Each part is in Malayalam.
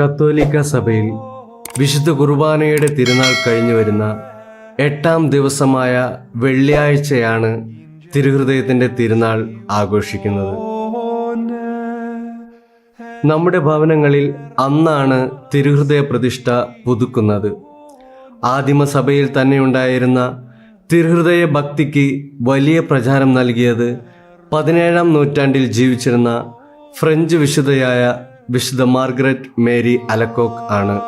കത്തോലിക്ക സഭയിൽ വിശുദ്ധ കുർബാനയുടെ തിരുനാൾ കഴിഞ്ഞു വരുന്ന എട്ടാം ദിവസമായ വെള്ളിയാഴ്ചയാണ് തിരുഹൃദയത്തിന്റെ തിരുനാൾ ആഘോഷിക്കുന്നത്. നമ്മുടെ ഭവനങ്ങളിൽ അന്നാണ് തിരുഹൃദയ പ്രതിഷ്ഠ പുതുക്കുന്നത്. ആദിമസഭയിൽ തന്നെ ഉണ്ടായിരുന്ന തിരുഹൃദയ ഭക്തിക്ക് വലിയ പ്രചാരം നൽകിയത് പതിനേഴാം നൂറ്റാണ്ടിൽ ജീവിച്ചിരുന്ന ഫ്രഞ്ച് വിശുദ്ധയായ വിശുദ്ധ മാർഗരറ്റ് മേരി അലക്കോക്ക് ആണ്.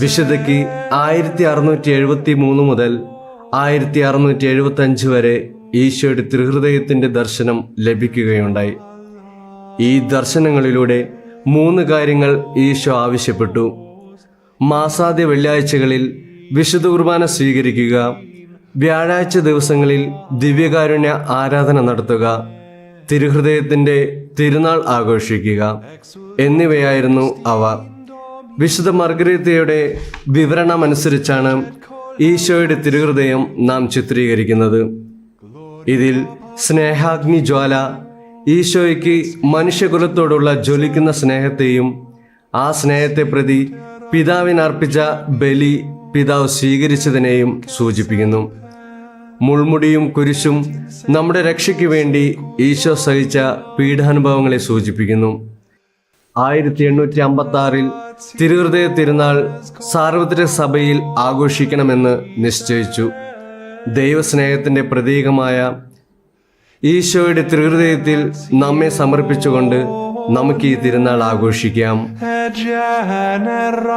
വിശുദ്ധയ്ക്ക് ആയിരത്തി അറുന്നൂറ്റി എഴുപത്തി മൂന്ന് മുതൽ ആയിരത്തി അറുന്നൂറ്റി എഴുപത്തി അഞ്ച് വരെ ഈശോയുടെ ത്രിഹൃദയത്തിന്റെ ദർശനം ലഭിക്കുകയുണ്ടായി. ഈ ദർശനങ്ങളിലൂടെ മൂന്ന് കാര്യങ്ങൾ ഈശോ ആവശ്യപ്പെട്ടു. മാസാദ്യ വെള്ളിയാഴ്ചകളിൽ വിശുദ്ധ കുർബാന സ്വീകരിക്കുക വ്യാഴാഴ്ച ദിവസങ്ങളിൽ ദിവ്യകാരുണ്യ ആരാധന നടത്തുക തിരുഹൃദയത്തിന്റെ തിരുനാൾ ആഘോഷിക്കുക. എന്നിവയായിരുന്നു അവ. വിശുദ്ധ മർഗരീത്തയുടെ വിവരണമനുസരിച്ചാണ് ഈശോയുടെ തിരുഹൃദയം നാം ചിത്രീകരിക്കുന്നത്. ഇതിൽ സ്നേഹാഗ്നി ജ്വാല ഈശോയ്ക്ക് മനുഷ്യകുലത്തോടുള്ള ജ്വലിക്കുന്ന സ്നേഹത്തെയും ആ സ്നേഹത്തെ പ്രതി പിതാവിനർപ്പിച്ച ബലി പിതാവ് സ്വീകരിച്ചതിനെയും സൂചിപ്പിക്കുന്നു. മുൾമുടിയും കുരിശും നമ്മുടെ രക്ഷയ്ക്ക് വേണ്ടി ഈശോ സഹിച്ച പീഡാനുഭവങ്ങളെ സൂചിപ്പിക്കുന്നു. ആയിരത്തി എണ്ണൂറ്റി അമ്പത്തി ആറിൽ തിരുഹൃദയ തിരുനാൾ സാർവത്രിക സഭയിൽ ആഘോഷിക്കണമെന്ന് നിശ്ചയിച്ചു. ദൈവസ്നേഹത്തിന്റെ പ്രതീകമായ ഈശോയുടെ തിരുഹൃദയത്തിൽ നമ്മെ സമർപ്പിച്ചുകൊണ്ട് നമുക്ക് ഈ തിരുനാൾ ആഘോഷിക്കാം.